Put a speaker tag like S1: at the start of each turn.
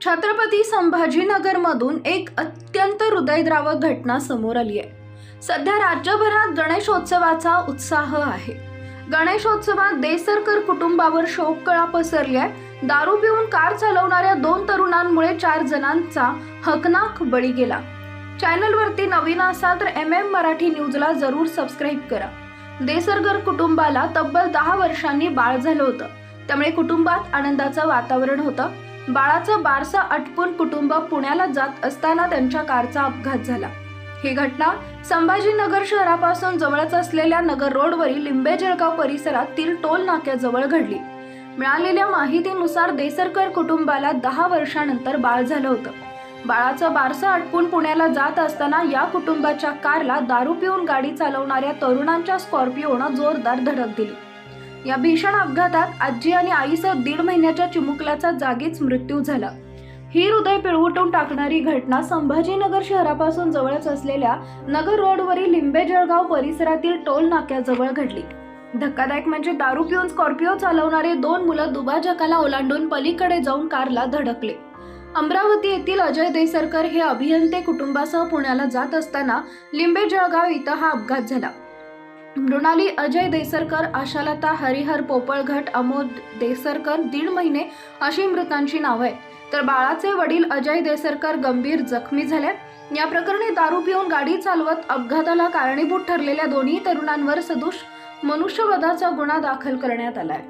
S1: छत्रपती संभाजीनगरमधून एक अत्यंत हृदयद्रावक घटना समोर आली आहे. सध्या राज्यभरात गणेशोत्सवाचा उत्साह आहे. गणेशोत्सवात देसरकर कुटुंबावर शोककळा पसरली आहे. दारू पिऊन कार चालवणाऱ्या दोन तरुणांमुळे चार जणांचा हकनाक बळी गेला. चॅनलवरती नवीन असाल तर एम एम मराठी न्यूजला जरूर सबस्क्राईब करा. देसरकर कुटुंबाला तब्बल दहा वर्षांनी बाळ झालं होतं. त्यामुळे कुटुंबात आनंदाचं वातावरण होतं. बाळाचं बारसं आटपून कुटुंब पुण्याला जात असताना त्यांच्या कारचा अपघात झाला. ही घटना संभाजीनगर शहरापासून जवळच असलेल्या नगर रोडवरील लिंबे जळगाव परिसरातील टोल नाक्याजवळ घडली. मिळालेल्या माहितीनुसार देसरकर कुटुंबाला दहा वर्षानंतर बाळ झालं होतं. बाळाचं बारसं आटपून पुण्याला जात असताना या कुटुंबाच्या कारला दारू पिऊन गाडी चालवणाऱ्या तरुणांच्या स्कॉर्पिओनं जोरदार धडक दिली. या भीषण अपघातात आजी आणि आईसह दीड महिन्याच्या चिमुकल्याचा जागीच मृत्यू झाला. ही हृदय पिळवटून टाकणारी घटना संभाजीनगर शहरापासून जवळच असलेल्या नगर रोडवरील लिंबे जळगाव परिसरातील टोल नाक्याजवळ घडली. धक्कादायक म्हणजे दारू पिऊन स्कॉर्पिओ चालवणारे दोन मुलं दुभाजकाला ओलांडून पलीकडे जाऊन कारला धडकले. अमरावती येथील अजय देसरकर हे अभियंते कुटुंबासह पुण्याला जात असताना लिंबे जळगाव इथं हा अपघात झाला. मृणाली अजय देसरकर आशालता हरिहर पोपळघट अमोद देसरकर दीड महिने अशी मृतांची नावं आहेत. तर बाळाचे वडील अजय देसरकर गंभीर जखमी झाले या प्रकरणी दारू पिऊन गाडी चालवत अपघाताला कारणीभूत ठरलेल्या दोन्ही तरुणांवर सदोष मनुष्यवधाचा गुन्हा दाखल करण्यात आलाय.